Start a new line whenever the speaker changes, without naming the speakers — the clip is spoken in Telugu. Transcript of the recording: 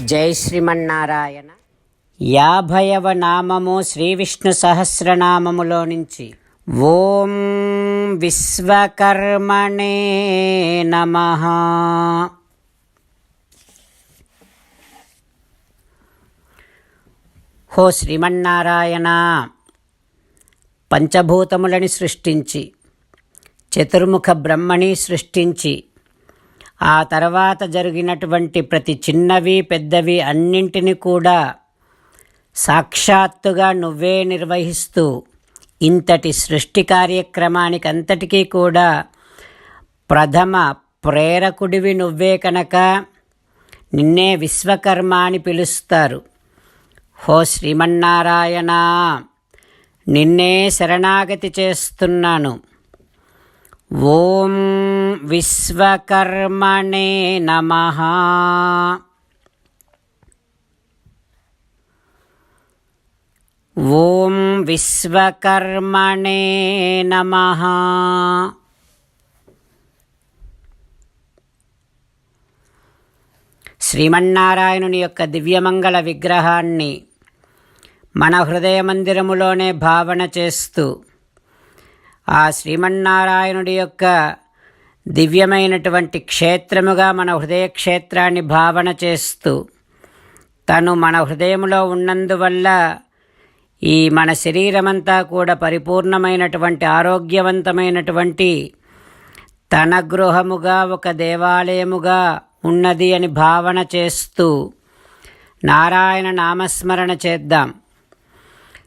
జై శ్రీమన్నారాయణ. యాభైవ నామము శ్రీ విష్ణు సహస్రనామములో నుంచి ఓం విశ్వకర్మణే నమ. హో శ్రీమన్నారాయణ పంచభూతములని సృష్టించి చతుర్ముఖ బ్రహ్మని సృష్టించి ఆ తర్వాత జరిగినటువంటి ప్రతి చిన్నవి పెద్దవి అన్నింటినీ కూడా సాక్షాత్తుగా నువ్వే నిర్వహిస్తూ ఇంతటి సృష్టి కార్యక్రమానికి అంతటికీ కూడా ప్రథమ ప్రేరకుడివి నువ్వే కనుక. నిన్నే విశ్వకర్మ అని పిలుస్తారు. హో శ్రీమన్నారాయణ నిన్నే శరణాగతి చేస్తున్నాను. ఓం విశ్వకర్మణే నమ. ఓం విశ్వకర్మణే నమ. శ్రీమన్నారాయణుని యొక్క దివ్యమంగళ విగ్రహాన్ని మన హృదయ మందిరములోనే భావన చేస్తూ ఆ శ్రీమన్నారాయణుడి యొక్క దివ్యమైనటువంటి క్షేత్రముగా మన హృదయ క్షేత్రాన్ని భావన చేస్తూ తను మన హృదయంలో ఉన్నందువల్ల ఈ మన శరీరమంతా కూడా పరిపూర్ణమైనటువంటి ఆరోగ్యవంతమైనటువంటి తన గృహముగా ఒక దేవాలయముగా ఉన్నది అని భావన చేస్తూ నారాయణ నామస్మరణ చేద్దాం.